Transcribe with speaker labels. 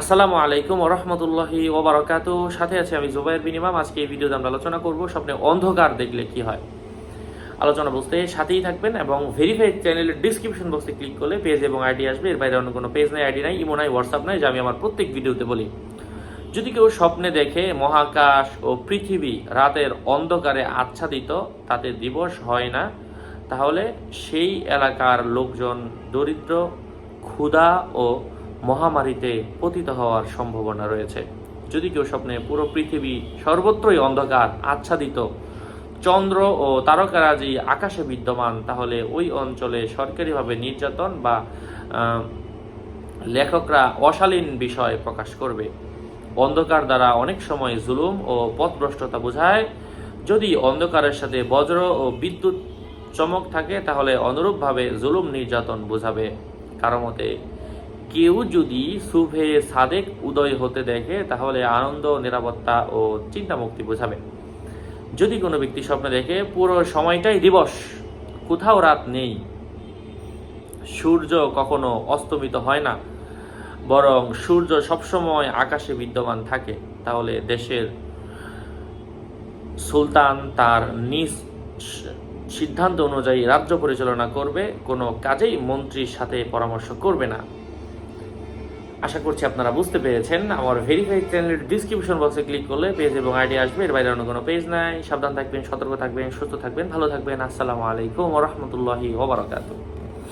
Speaker 1: আসসালামু আলাইকুম ওরহমতুল্লাহি ওবরাকাত সাথে আছে আমি জুবাইর বিনিমাম আজকে এই ভিডিওতে আমরা আলোচনা করব স্বপ্নে অন্ধকার দেখলে কি হয়। আলোচনা বুঝতে সাথেই থাকবেন এবং ভেরিফাইড চ্যানেলের ডিসক্রিপশন বক্সে ক্লিক করলে পেজ এবং আইডি আসবে। এর বাইরে অন্য কোনো পেজ নাই আইডি নাই ইমো নাই হোয়াটসঅ্যাপ নাই, যা আমি আমার প্রত্যেক ভিডিওতে বলি। যদি কেউ স্বপ্নে দেখে মহাকাশ ও পৃথিবী রাতের অন্ধকারে আচ্ছাদিত, তাতে দিবস হয় না, তাহলে সেই এলাকার লোকজন দরিদ্র, ক্ষুধা ও মহামারীতে পতিত হওয়ার সম্ভাবনা রয়েছে। যদি কেউ স্বপ্নে পুরো পৃথিবী সর্বত্রই অন্ধকার, আচ্ছাদিত, চন্দ্র ও তারকারাজি আকাশে বিদ্যমান, তাহলে ওই অঞ্চলে সরকারিভাবে নির্যাতন বা লেখকরা অশালীন বিষয় প্রকাশ করবে। অন্ধকার দ্বারা অনেক সময় জুলুম ও পথভ্রষ্টতা বোঝায়। যদি অন্ধকারের সাথে বজ্র ও বিদ্যুৎ চমক থাকে, তাহলে অনুরূপভাবে জুলুম নির্যাতন বোঝাবে। কারও মতে কেউ যদি শুভে সাদেক উদয় হতে দেখে, তাহলে আনন্দ, নিরাপত্তা ও চিন্তামুক্তি বোঝাবে। যদি কোনো ব্যক্তি স্বপ্নে দেখে, পুরো সময়টাই দিবস, কোথাও রাত নেই, সূর্য কখনো অস্তমিত হয় না, বরং সূর্য সবসময় আকাশে বিদ্যমান থাকে, তাহলে দেশের সুলতান তার নিজ সিদ্ধান্ত অনুযায়ী রাজ্য পরিচালনা করবে, কোনো কাজেই মন্ত্রীর সাথে পরামর্শ করবে না। আশা করছি আপনারা বুঝতে পেরেছেন। আমার ভেরিফাইড চ্যানেলের ডিসক্রিপশন বক্সে ক্লিক করলে পেজ এবং আইডি আসবে। এর বাইরে অন্য কোনো পেজ নাই। সাবধান থাকবেন, সতর্ক থাকবেন, সুস্থ থাকবেন, ভালো থাকবেন। আসসালামু আলাইকুম রহমতুল্লাহি ওবরাকাতুহ